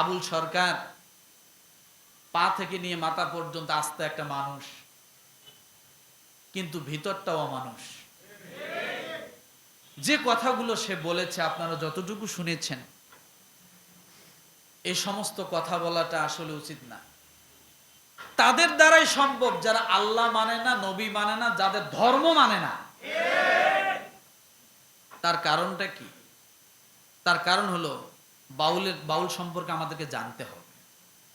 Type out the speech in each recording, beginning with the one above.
আবুল সরকার পা থেকে নিয়ে মাথা পর্যন্ত আস্তে একটা মানুষ, কিন্তু ভিতরটাও মানুষ যে কথাগুলো সে বলেছে আপনারা যতটুকু শুনেছেন এই সমস্ত কথা বলাটা আসলে উচিত না। তাদের দ্বারাই সম্ভব যারা আল্লাহ মানে না, নবী মানে না, যাদের ধর্ম মানে না। তার কারণটা কি? তার কারণ হলো বাউলের, বাউল সম্পর্কে আমাদেরকে জানতে হবে।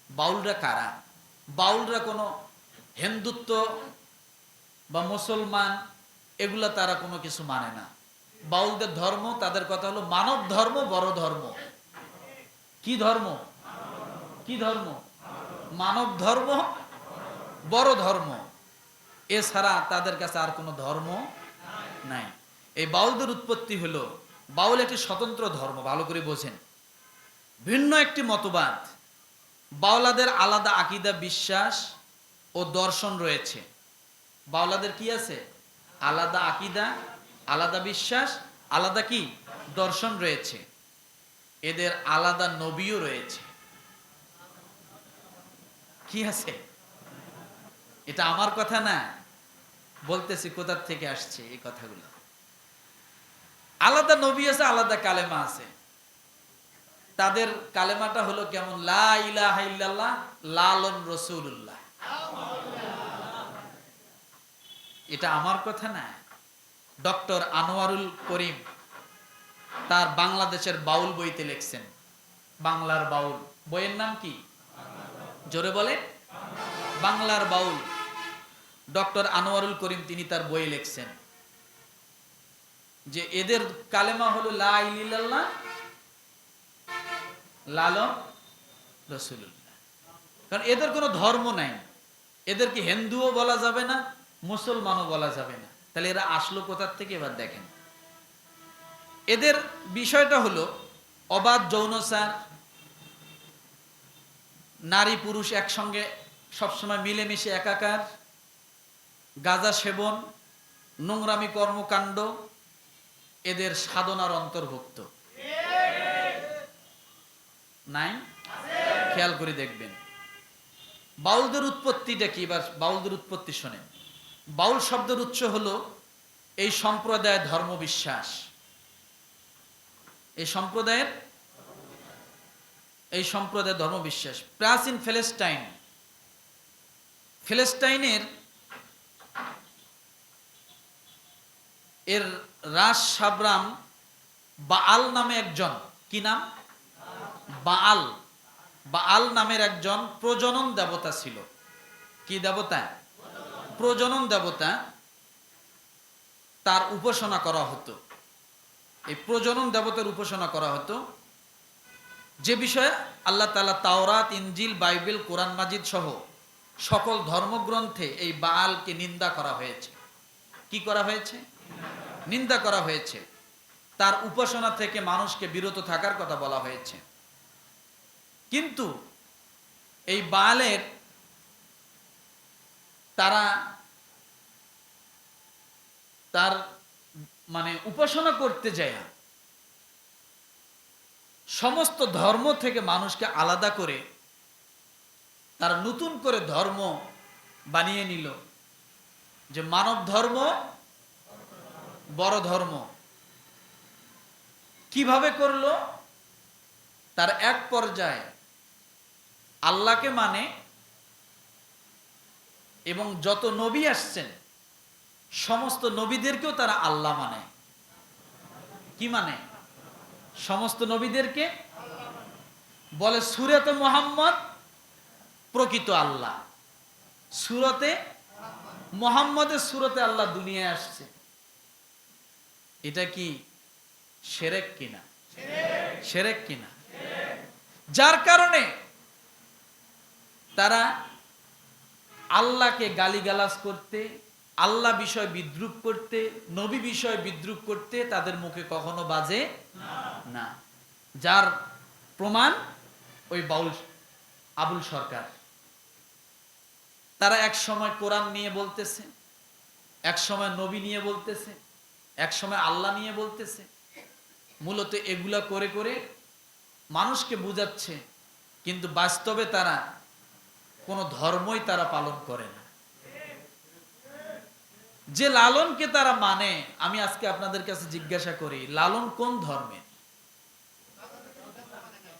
বাউলরা কারা? বাউলরা কোনো হিন্দুত্ব বা মুসলমান, এগুলা তারা কোনো কিছু মানে না। বাউলদের ধর্ম, তাদের কথা হলো মানব ধর্ম, বড় ধর্ম। কি ধর্ম? কি ধর্ম? মানব ধর্ম, বড় ধর্ম। এছাড়া তাদের কাছে আর কোনো ধর্ম নাই। এই বাউলদের উৎপত্তি হলো, বাউল একটি স্বতন্ত্র ধর্ম, ভালো করে বোঝেন। ভিন্ন একটি মতবাদ। বাউলাদের আলাদা আকিদা, বিশ্বাস ও দর্শন রয়েছে। বাউলাদের কি আছে? আলাদা আকিদা, আলাদা বিশ্বাস, আলাদা কি? দর্শন রয়েছে। এদের আলাদা নবীও রয়েছে। কি আছে? এটা আমার কথা না। বলতেছি কোথার থেকে আসছে এই কথাগুলো। আলাদা নবী আছে, আলাদা কালেমা আছে। তাদের কালেমাটা হলো কেমন? লালন রসুল্লাহ এটা আমার কথা না। ডক্টর আনোয়ারুল করিম তার বাংলাদেশের বাউল বইতে লিখছেন। বাংলার বাউল। বইয়ের নাম কি? জোরে বলে বাংলার বাউল। ডক্টর আনোয়ারুল করিম তিনি তার বই লিখছেন। যে এদের কালেমা হলো লা ইলাল্লাহ লালন রসুল্লাহ কারণ এদের কোনো ধর্ম নাই। এদেরকে হিন্দুও বলা যাবে না, মুসলমানও বলা যাবে না। তাহলে এরা আসলো কোথার থেকে এবার দেখেন। এদের বিষয়টা হলো, অবাধ যৌনচার নারী পুরুষ একসঙ্গে সবসময় মিলেমিশে একাকার, গাঁজা সেবন, নোংরামি কর্মকাণ্ড, এদের সাধনার অন্তর্ভুক্ত। নাই? খেয়াল করে দেখবেন। বাউলদের উৎপত্তিটা কি? এবার বাউলদের উৎপত্তি শোনেন। বাউল শব্দের উৎস হলো এই সম্প্রদায়ের ধর্ম বিশ্বাস এই সম্প্রদায়ের এই সম্প্রদায়ের ধর্ম বিশ্বাস প্রাচীন ফেলেস্টাইন। ফেলেস্টাইনের এর রাস সাবরাম বা আল নামে একজন। কি নাম? বাআল বাআল নামের একজন প্রজনন দেবতা ছিল। কি দেবতা? প্রজনন দেবতা। তার উপাসনা করা হতো। এই প্রজনন দেবতার উপাসনা করা হতো। যে বিষয়ে আল্লাহ তালা তাওরাত ইঞ্জিল বাইবেল, কোরআন, মাজিদ সহ সকল ধর্মগ্রন্থে এই বালকে নিন্দা করা হয়েছে। কি করা হয়েছে? নিন্দা করা হয়েছে। তার উপাসনা থেকে মানুষকে বিরত থাকার কথা বলা হয়েছে। কিন্তু এই বালের তারা তার মানে উপাসনা করতে যায় সমস্ত ধর্ম থেকে মানুষকে আলাদা করে তারা নতুন করে ধর্ম বানিয়ে নিল যে মানব ধর্ম বড় ধর্ম। কীভাবে করল? তার এক পর্যায়ে আল্লাহকে মানে এবং যত নবী আসছেন, সমস্ত নবীদেরকেও তারা আল্লাহ মানে। কি মানে? সমস্ত নবীদেরকে বলে, সুরেত মোহাম্মদ প্রকৃত আল্লাহ। সুরতে মোহাম্মদের সুরতে আল্লাহ দুনিয়ায় আসছে। এটা কি সেরেক কিনা? সেরেক কিনা? যার কারণে তারা আল্লাহকে গালিগালাজ করতে, আল্লাহ বিষয় বিদ্রুপ করতে, নবী বিষয় বিদ্রুপ করতে তাদের মুখে কখনো বাজে না। যার প্রমাণ ওই বাউল আবুল সরকার। তারা এক সময় কোরআন নিয়ে বলতেছে, এক সময় নবী নিয়ে বলতেছে, এক সময় আল্লাহ নিয়ে বলতেছে। মূলত এগুলা করে করে মানুষকে বুঝাচ্ছে, কিন্তু বাস্তবে তারা কোনো ধর্মই তারা পালন করে না। যে লালনকে তারা মানে আমি আজকে আপনাদের কাছে জিজ্ঞাসা করি, লালন কোন ধর্মের?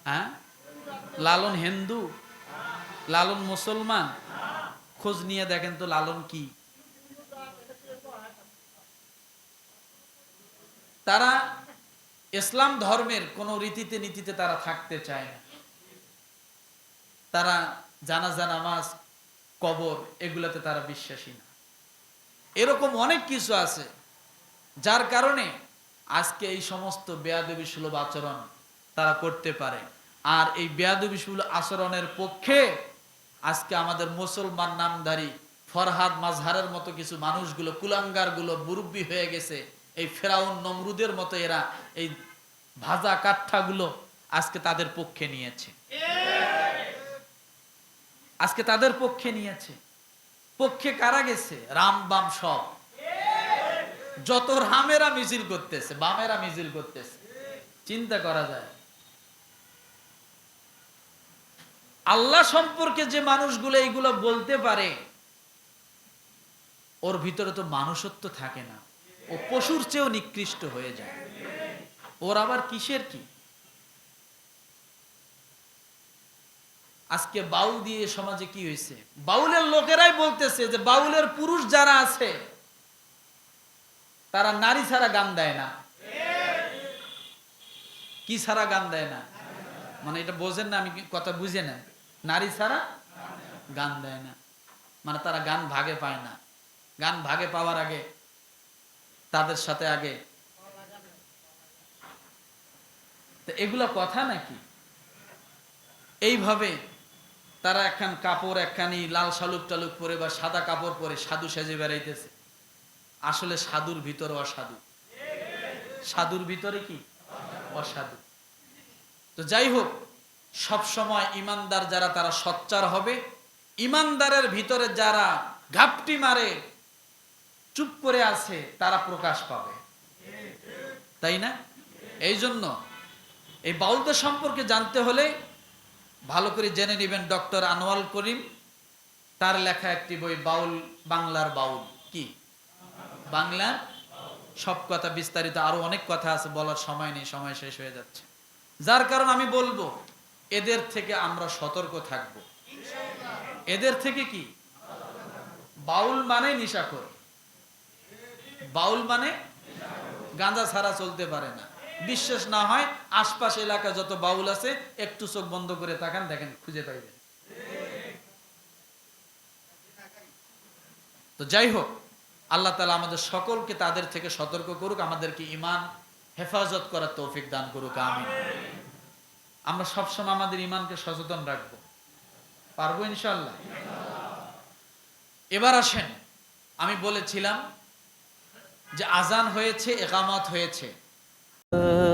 হ্যাঁ? লালন হিন্দু? লালন মুসলমান? খোঁজ নিয়ে দেখেন তো লালন কি। তারা ইসলাম ধর্মের কোন রীতিতে নীতিতে তারা থাকতে চায় না। তারা জানাজা, নামাজ, কবর, এগুলাতে তারা বিশ্বাসী না। এরকম অনেক কিছু আছে, যার কারণে আজকে এই সমস্ত বেয়াদবি সুলভ আচরণ তারা করতে পারে। আর এই বেয়াদবি সুলভ আচরণের পক্ষে আজকে আমাদের মুসলমান নামধারী ফরহাদ মাজহারের মতো কিছু মানুষগুলো কুলাঙ্গারগুলো মুরব্বী হয়ে গেছে, এই ফেরাউন, নমরুদের মতো এরা এই ভাজা কাঠঠাগুলো আজকে তাদের পক্ষে নিয়েছে। আজকে তাদের পক্ষে নিয়েছে। পক্ষে কারা গেছে? রাম বাম সব। যত রামেরা মিছিল করতেছে, বামেরা মিছিল করতেছে, চিন্তা করা যায়। আল্লাহ সম্পর্কে যে মানুষগুলো এইগুলো বলতে পারে, ওর ভিতরে তো মানুষত্ব থাকে না। ও পশুর চেয়েও নিকৃষ্ট হয়ে যায়। ওর আবার কিসের কি? আজকে বাউল দিয়ে সমাজে কি হয়েছে? বাউলের লোকেরাই বলতেছে যে বাউলের পুরুষ যারা আছে, তারা নারী ছাড়া গান দেয় না। কি ছাড়া গান দেয় না? মানে এটা বোঝেন না, আমি কথা বুঝে না? নারী ছাড়া গান দেয় না। মানে তারা গান ভাগে পায় না। গান ভাগে পাওয়ার আগে, তাদের সাথে আগে। এগুলা কথা নাকি? এইভাবে তারা একখান কাপড়, একখানি লাল শালুক টালুক পরে বা সাদা কাপড় পরে সাধু সেজে বেড়াইতেছে। আসলে সাধুর ভিতরে অসাধু। সাধুর ভিতরে কি? অসাধু। তো যাই হোক, সব সময় ইমানদার যারা, তারা সচ্চার হবে। ইমানদারের ভিতরে যারা ঘাপটি মারে, চুপ করে আছে, তারা প্রকাশ পাবে। তাই না? এই জন্য এই বাউলদের সম্পর্কে জানতে হলে ভালো করে জেনে নেবেন ডক্টর আনোয়াল করিম, তার লেখা একটি বই, বাউল, বাংলার বাউল। কি? বাংলার সব কথা বিস্তারিত, আরও অনেক কথা আছে, বলার সময় নেই, সময় শেষ হয়ে যাচ্ছে। যার কারণ আমি বলব, এদের থেকে আমরা সতর্ক থাকব। এদের থেকে কি? বাউল মানে নিশাখর। বাউল মানে গাঁজা ছাড়া চলতে পারে না। বিশ্বাস না হয়, আশপাশ এলাকা যত বাউল আছে, একটু চোখ বন্ধ করে তাকান, দেখেন, খুঁজে পাইবেন। তো যাই হোক, আল্লাহ তালা আমাদের সকলকে তাদের থেকে সতর্ক করুক, আমাদেরকে ইমান হেফাজত করার তৌফিক দান করুক আমি আমরা সবসময় আমাদের ইমানকে সচেতন রাখব। পারব ইনশাল্লাহ এবার আসেন, আমি বলেছিলাম যে আজান হয়েছে, একামত হয়েছে। Uh...